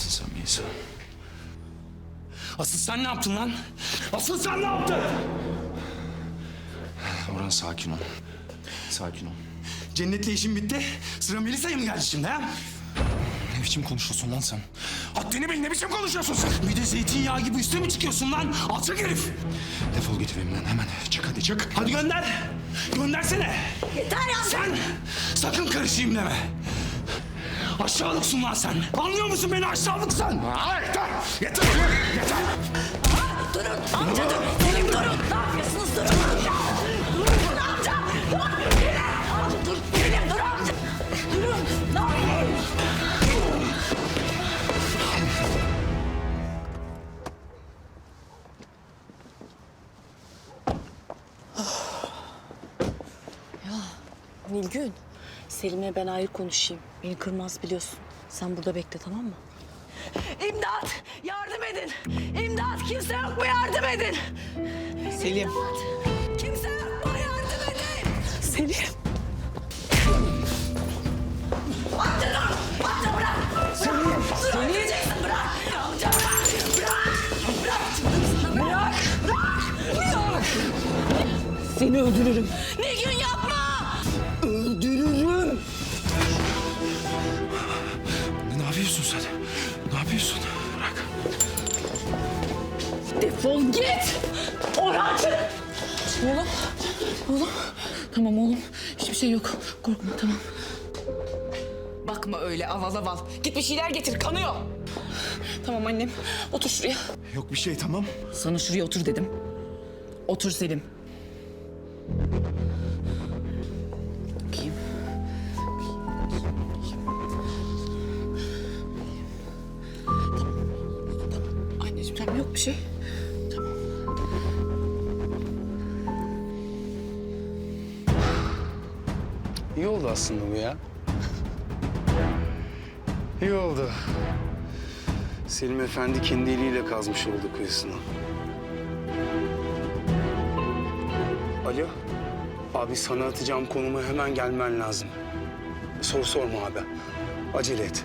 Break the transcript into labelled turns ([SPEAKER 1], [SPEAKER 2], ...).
[SPEAKER 1] yaptın sen Meysa?
[SPEAKER 2] Asıl sen ne yaptın lan? Asıl sen ne yaptın?
[SPEAKER 1] Orhan sakin ol. Sakin ol.
[SPEAKER 2] Cennetle işim bitti. Sıra Melisa'ya mı geldi şimdi ha?
[SPEAKER 1] Ne biçim konuşuyorsun lan sen?
[SPEAKER 2] Haddini bil ne biçim konuşuyorsun sen? Bir de zeytinyağı gibi üste mi çıkıyorsun lan? Alçak herif.
[SPEAKER 1] Defol git evimden hemen. Çık hadi çık.
[SPEAKER 2] Hadi gönder. Göndersene.
[SPEAKER 3] Yeter ya.
[SPEAKER 2] Sen sakın karışayım deme. Aşağılıksın lan sen. Anlıyor musun beni aşağılıksın? Ha, yeter. Yeter. Yeter.
[SPEAKER 3] Durun amca dur. Selim durun. Ne yapıyorsunuz durun. Durun amca. Dur. Amca dur. Selim dur amca. Durun. Ne yapıyorsun?
[SPEAKER 4] Nilgün, Selim'le ben ayrı konuşayım. Beni kırmaz biliyorsun. Sen burada bekle tamam mı?
[SPEAKER 3] İmdat. Yardım edin. İmdat. Kimse yok mu yardım edin.
[SPEAKER 4] Selim.
[SPEAKER 3] İmdat. Kimse yok mu yardım edin.
[SPEAKER 4] Selim.
[SPEAKER 3] Amca dur. Amca bırak. Selim. Dur öldüreceksin bırak. Amca bırak. Bırak. Bırak. Bırak. Bırak. Bırak.
[SPEAKER 4] Seni öldürürüm.
[SPEAKER 3] Nilgün yapma.
[SPEAKER 4] Defol git.
[SPEAKER 3] Orhan çık.
[SPEAKER 4] Oğlum. Oğlum. Tamam oğlum. Hiçbir şey yok. Korkma tamam. Bakma öyle aval aval. Git bir şeyler getir kanıyor. Tamam annem. Otur şuraya.
[SPEAKER 1] Yok bir şey tamam.
[SPEAKER 4] Sana şuraya otur dedim. Otur Selim. Bakayım. Anneciğim tamam yok bir şey.
[SPEAKER 5] İyi oldu aslında bu ya. İyi oldu. Selim Efendi kendi eliyle kazmış oldu kuyusunu. Alo. Abi sana atacağım konuma hemen gelmen lazım. Soru sorma abi. Acele et.